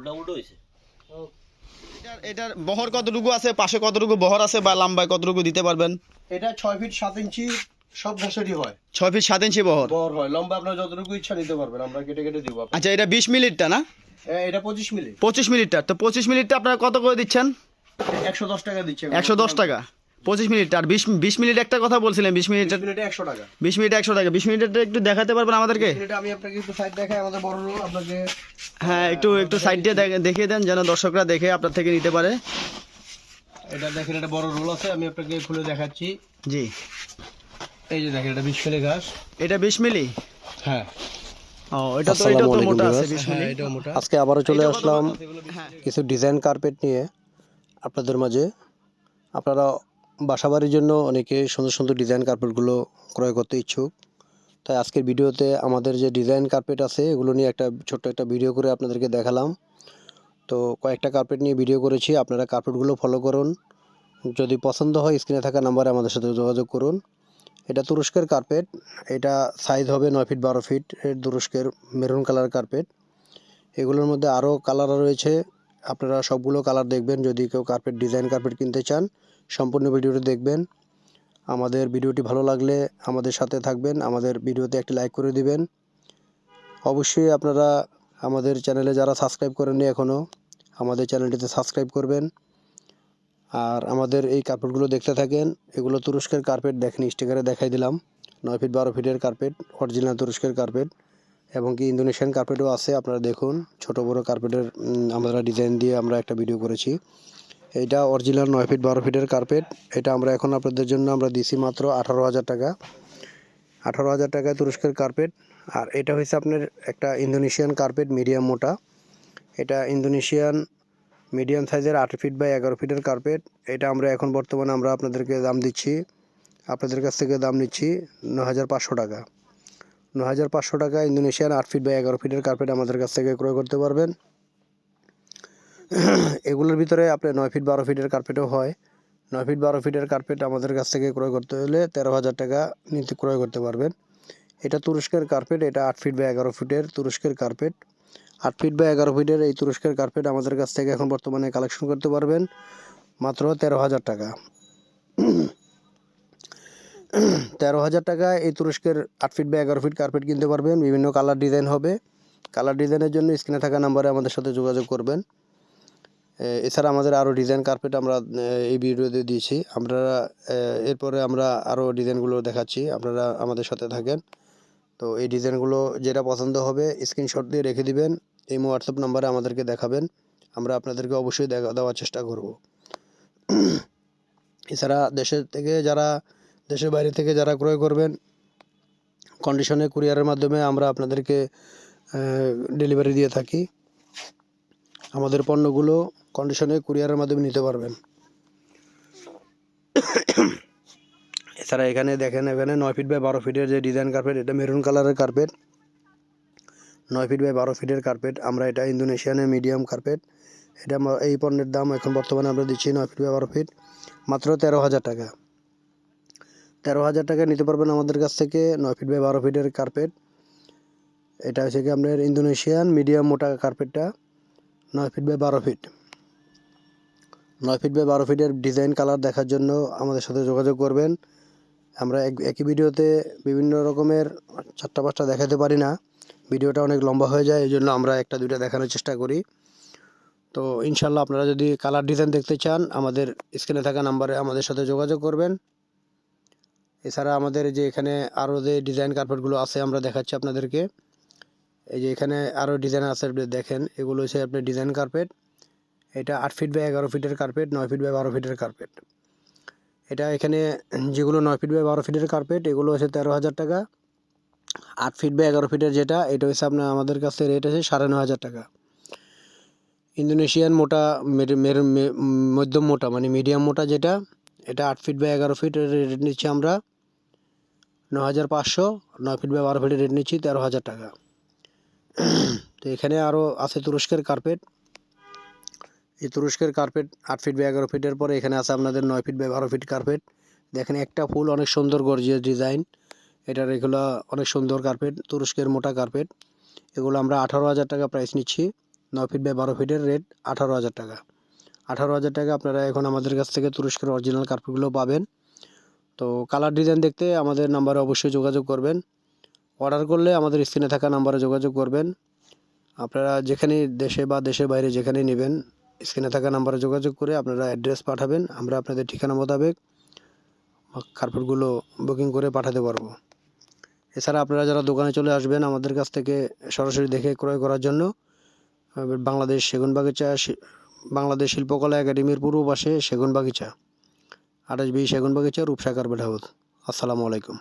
উল্টা উল্টো হয়েছে। এটার এটার বহর কতটুকু আছে পাশে কতটুকু বহর আছে বা লম্বায় কতটুকু দিতে পারবেন? এটা ছয় ফিট সাত ইঞ্চি সব ঘাসেরই হয়। ছয় ফিট সাত ইঞ্চি বহর? বড় হয়। লম্বা আপনার যতটুকু ইচ্ছা নিতে পারবেন আমরা কেটে কেটে দিব আচ্ছা এটা বিশ মিনিটটা না? এটা পঁচিশ মিলি। পঁচিশ মিনিটটা তো পঁচিশ মিনিটটা আপনারা কত করে দিচ্ছেন? একশো দশ টাকা দিচ্ছে একশো দশ টাকা। পঁচিশ মিনিট আর বিশ বিশ মিনিট একটা কথা বলছিলেন বিশ মিনিট মিনিটে একশো টাকা। বিশ মিনিট একশো টাকা বিশ মিনিটটা একটু দেখাতে পারবেন আমাদেরকে? আমি আপনাকে একটু সাইড দেখাই আমাদের বড় আপনাকে হ্যাঁ একটু একটু সাইড দিয়ে দেখিয়ে দেন যেন দর্শকরা দেখে আপনার থেকে নিতে পারে। এটা দেখেন এটা বড় রোল আছে আমি আপনাকে খুলে দেখাচ্ছি। জি। এই যে দেখেন এটা বিশ মিলি ঘাস। এটা বিশ মিলি? হ্যাঁ। ও এটা তো এটা তো মোটা আছে বিশ মিলি। এটা মোটা। আজকে আবারও চলে আসলাম। হ্যাঁ কিছু ডিজাইন কার্পেট নিয়ে আপনাদের মাঝে। আপনারা বাসাবাড়ির জন্য অনেকে সুন্দর সুন্দর ডিজাইন কার্পেটগুলো ক্রয় করতে ইচ্ছুক। তাই আজকের ভিডিওতে আমাদের যে ডিজাইন কার্পেট আছে, এগুলো নিয়ে একটা ছোট্ট একটা ভিডিও করে আপনাদেরকে দেখালাম। তো কয়েকটা কার্পেট নিয়ে ভিডিও করেছি, আপনারা কার্পেটগুলো ফলো করুন। যদি পছন্দ হয় স্ক্রিনে থাকা নাম্বারে আমাদের সাথে যোগাযোগ করুন। এটা তুরস্কের কার্পেট এটা সাইজ হবে নয় ফিট বারো ফিট এর তুরস্কের মেরুন কালার কার্পেট এগুলোর মধ্যে আরও কালার রয়েছে। আপনারা সবগুলো কালার দেখবেন। যদি কেউ কার্পেট ডিজাইন কার্পেট কিনতে চান, সম্পূর্ণ ভিডিওটি দেখবেন। আমাদের ভিডিওটি ভালো লাগলে আমাদের সাথে থাকবেন। আমাদের ভিডিওতে একটি লাইক করে দিবেন। অবশ্যই আপনারা আমাদের চ্যানেলে যারা সাবস্ক্রাইব করেননি এখনও আমাদের চ্যানেলটিতে সাবস্ক্রাইব করবেন। আর আমাদের এই কার্পেটগুলো দেখতে থাকেন। এগুলো তুরস্কের কার্পেট দেখেন স্টিকারে দেখাই দিলাম। নয় ফিট বারো ফিটের কার্পেট অরিজিনাল তুরস্কের কার্পেট এবং কি ইন্দোনেশিয়ান কার্পেটও আছে, আপনারা দেখুন। ছোট বড় কার্পেটের আমরা ডিজাইন দিয়ে আমরা একটা ভিডিও করেছি। এটা অরিজিনাল নয় ফিট বারো ফিটের কার্পেট এটা আমরা এখন আপনাদের জন্য আমরা দিছি মাত্র আঠারো হাজার টাকা। আঠারো হাজার টাকায় তুরস্কের কার্পেট আর এটা হচ্ছে আপনার একটা ইন্দোনেশিয়ান কার্পেট মিডিয়াম মোটা। এটা ইন্দোনেশিয়ান মিডিয়াম সাইজের আট ফিট বাই এগারো ফিটের কার্পেট এটা আমরা এখন বর্তমানে আমরা আপনাদেরকে দাম দিচ্ছি। আপনাদের কাছ থেকে দাম নিচ্ছি ন হাজার পাঁচশো টাকা। ন হাজার পাঁচশো টাকা ইন্দোনেশিয়ান আট ফিট বা এগারো ফিটের কার্পেট আমাদের কাছ থেকে ক্রয় করতে পারবেন। এগুলোর ভিতরে আপনার নয় ফিট বারো ফিটের কার্পেটও হয়। নয় ফিট বারো ফিটের কার্পেট আমাদের কাছ থেকে ক্রয় করতে হলে তেরো হাজার টাকা নিতে ক্রয় করতে পারবেন। এটা তুরস্কের কার্পেট এটা আট ফিট বা এগারো ফিটের তুরস্কের কার্পেট আট ফিট বা এগারো ফিটের এই তুরস্কের কার্পেট আমাদের কাছ থেকে এখন বর্তমানে কালেকশন করতে পারবেন। মাত্র তেরো হাজার টাকা। তেরো হাজার টাকা এই তুরস্কের আট ফিট বা এগারো ফিট কার্পেট কিনতে পারবেন। বিভিন্ন কালার ডিজাইন হবে। কালার ডিজাইনের জন্য স্ক্রিনে থাকা নাম্বারে আমাদের সাথে যোগাযোগ করবেন। এছাড়া আমাদের আরও ডিজাইন কার্পেট আমরা এই ভিডিওতে দিয়েছি। এ, এরপরে আমরা আরও ডিজাইনগুলো দেখাচ্ছি। আপনারা আমাদের সাথে থাকেন। তো এই ডিজাইনগুলো যেটা পছন্দ হবে স্ক্রিনশট দিয়ে রেখে দিবেন। এই হোয়াটসঅ্যাপ নাম্বারে আমাদেরকে দেখাবেন। আমরা আপনাদেরকে অবশ্যই দেখা দেওয়ার চেষ্টা করব। এছাড়া দেশের থেকে যারা দেশের বাইরে থেকে যারা ক্রয় করবেন কন্ডিশনে কুরিয়ারের মাধ্যমে আমরা আপনাদেরকে ডেলিভারি দিয়ে থাকি। আমাদের পণ্যগুলো কন্ডিশনে কুরিয়ারের মাধ্যমে নিতে পারবেন। এছাড়া এখানে দেখেন, এখানে নয় ফিট বাই বারো ফিটের যে ডিজাইন কার্পেট এটা মেরুন কালারের কার্পেট নয় ফিট বাই বারো ফিটের কার্পেট আমরা এটা ইন্দোনেশিয়ানের মিডিয়াম কার্পেট এটা এই পণ্যের দাম এখন বর্তমানে আমরা দিচ্ছি নয় ফিট বাই বারো ফিট মাত্র তেরো হাজার টাকা। তেরো হাজার টাকা নিতে পারবেন আমাদের কাছ থেকে, নয় ফিট বাই বারো ফিটের কার্পেট এটা হচ্ছে কি আপনার ইন্দোনেশিয়ান মিডিয়াম মোটা কার্পেটটা নয় ফিট বাই বারো ফিট। নয় ফিট বাই বারো ফিটের ডিজাইন কালার দেখার জন্য আমাদের সাথে যোগাযোগ করবেন। আমরা এক- একই ভিডিওতে বিভিন্ন রকমের চারটা পাঁচটা দেখাতে পারি না। ভিডিওটা অনেক লম্বা হয়ে যায়, এই জন্য আমরা একটা, দুইটা দেখানোর চেষ্টা করি। তো ইনশাল্লাহ আপনারা যদি কালার ডিজাইন দেখতে চান, আমাদের স্ক্রিনে থাকা নাম্বারে আমাদের সাথে যোগাযোগ করবেন। এছাড়া আমাদের যে এখানে আরও যে ডিজাইন কার্পেটগুলো আছে, আমরা দেখাচ্ছি আপনাদেরকে। এই যে এখানে আরও ডিজাইন আছে দেখেন, এগুলো হচ্ছে আপনার ডিজাইন কার্পেট এটা আট ফিট বাই এগারো ফিটের কার্পেট নয় ফিট বাই বারো ফিটের কার্পেট এটা এখানে যেগুলো নয় ফিট বাই বারো ফিটের কার্পেট এগুলো হচ্ছে তেরো হাজার টাকা। আট ফিট বাই এগারো ফিটের যেটা, এটা হচ্ছে আপনার আমাদের কাছে রেট আছে সাড়ে নয় হাজার টাকা। ইন্দোনেশিয়ান মোটা মের- মের- মে- মধ্যম মোটা মানে মিডিয়াম মোটা যেটা এটা আট ফিট বাই এগারো ফিট রেট নিচ্ছি আমরা ন হাজার পাঁচশো, নয় ফিট বাই বারো ফিটের রেট নিচ্ছি তেরো হাজার টাকা। তো এখানে আরও আছে তুরস্কের কার্পেট এই তুরস্কের কার্পেট আট ফিট বাই এগারো ফিটের পরে এখানে আছে আপনাদের নয় ফিট বাই বারো ফিট কার্পেট দেখেন একটা ফুল অনেক সুন্দর গর্জিয়াস ডিজাইন এটার এগুলো অনেক সুন্দর কার্পেট তুরস্কের মোটা কার্পেট এগুলো আমরা আঠারো হাজার টাকা প্রাইস নিচ্ছি, নয় ফিট বাই বারো ফিটের রেট আঠারো হাজার টাকা। আঠারো হাজার টাকা আপনারা এখন আমাদের কাছ থেকে তুরস্কের অরিজিনাল কার্পেটগুলো পাবেন। তো কালার ডিজাইন দেখতে আমাদের নাম্বারে অবশ্যই যোগাযোগ করবেন। অর্ডার করলে আমাদের স্ক্রিনে থাকা নাম্বারে যোগাযোগ করবেন। আপনারা যেখানে দেশে বা দেশের বাইরে যেখানে নেবেন, স্ক্রিনে থাকা নাম্বারে যোগাযোগ করে আপনারা অ্যাড্রেস পাঠাবেন। আমরা আপনাদের ঠিকানা মোতাবেক কার্পেটগুলো বুকিং করে পাঠাতে পারব। এছাড়া আপনারা যারা দোকানে চলে আসবেন আমাদের কাছ থেকে সরাসরি দেখে ক্রয় করার জন্য, বাংলাদেশ সেগুন বাগিচা বাংলাদেশ শিল্পকলা একাডেমির পূর্ব পাশে সেগুন বাগিচা আঠাশ বি সেগুন বাগিচা রূপসাগর হাউস আসসালামু আলাইকুম।